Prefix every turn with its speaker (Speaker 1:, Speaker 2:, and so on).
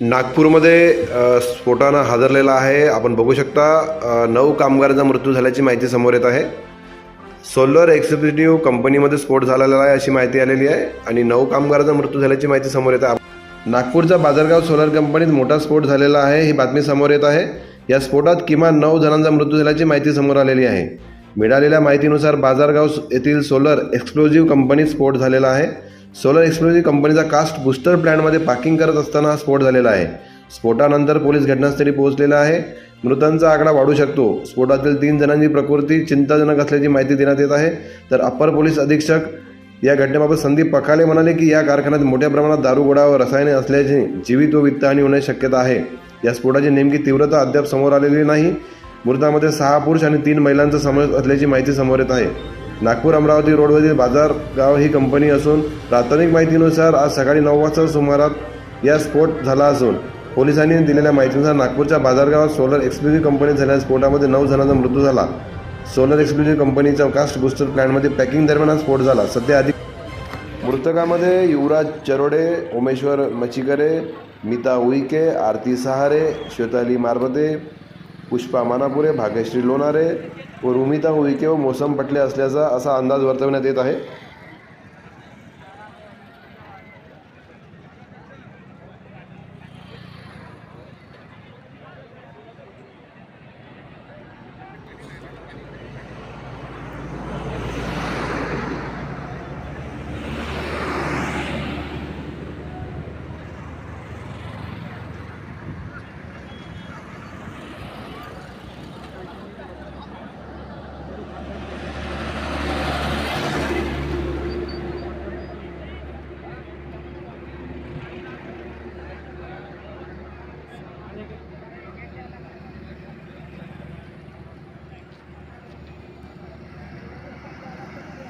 Speaker 1: नागपूरमध्ये स्फोटानं हादरलेला आहे. आपण बघू शकता नऊ कामगारांचा मृत्यू झाल्याची माहिती समोर येत आहे. सोलर एक्झिक्युटिव्ह कंपनीमध्ये स्फोट झालेला आहे अशी माहिती आलेली आहे आणि नऊ कामगारांचा मृत्यू झाल्याची माहिती समोर येत आहे. नागपूरचा बाजारगाव सोलर कंपनीत मोठा स्फोट झालेला आहे ही बातमी समोर येत आहे. या स्फोटात किमान नऊ जणांचा मृत्यू झाल्याची माहिती समोर आलेली आहे. मिळालेल्या माहितीनुसार बाजारगाव येथील सोलर एक्सप्लोजिव्ह कंपनीत स्फोट झालेला आहे. सोलर एक्सप्लोजिव्ह कंपनीचा कास्ट बुस्टर प्लॅनमध्ये पार्किंग करत असताना हा स्फोट झालेला आहे. स्फोटानंतर पोलीस घटनास्थळी पोहोचलेला आहे. मृतांचा आकडा वाढू शकतो. स्फोटातील तीन जणांची प्रकृती चिंताजनक असल्याची माहिती देण्यात येत आहे. तर अप्पर पोलीस अधीक्षक या घटनेबाबत संदीप पखाले म्हणाले की या कारखान्यात मोठ्या प्रमाणात दारुगोळा व रसायने असल्याची जीवित व वित्तहानी होण्याची शक्यता आहे. या स्फोटाची नेमकी तीव्रता अद्याप समोर आलेली नाही. मृतामध्ये सहा पुरुष आणि तीन महिलांचा समावेश असल्याची माहिती समोर येत आहे. नागपूर अमरावती रोडवरील बाजारगाव ही कंपनी असून प्राथमिक माहितीनुसार आज सकाळी नऊ वाजता सुमारात या स्फोट झाला असून पोलिसांनी दिलेल्या माहितीनुसार नागपूरच्या बाजारगावात सोलर एक्सक्लुझिव्ह कंपनीत झालेल्या स्फोटामध्ये नऊ जणांचा मृत्यू झाला. सोलर एक्सक्लुझिव्ह कंपनीच्या कास्ट बुस्टर प्लॅनमध्ये पॅकिंग दरम्यान स्फोट झाला. सध्या अधिक मृतकामध्ये युवराज चरोडे उमेश्वर मचिकरे मिता उईके आरती सहारे श्वेताली मारबते पुष्पा मानापुरे भाग्यश्री लोणारे व रुमिता उईके व मोसम पटले असल्याचा असा अंदाज वर्तवण्यात येत आहे.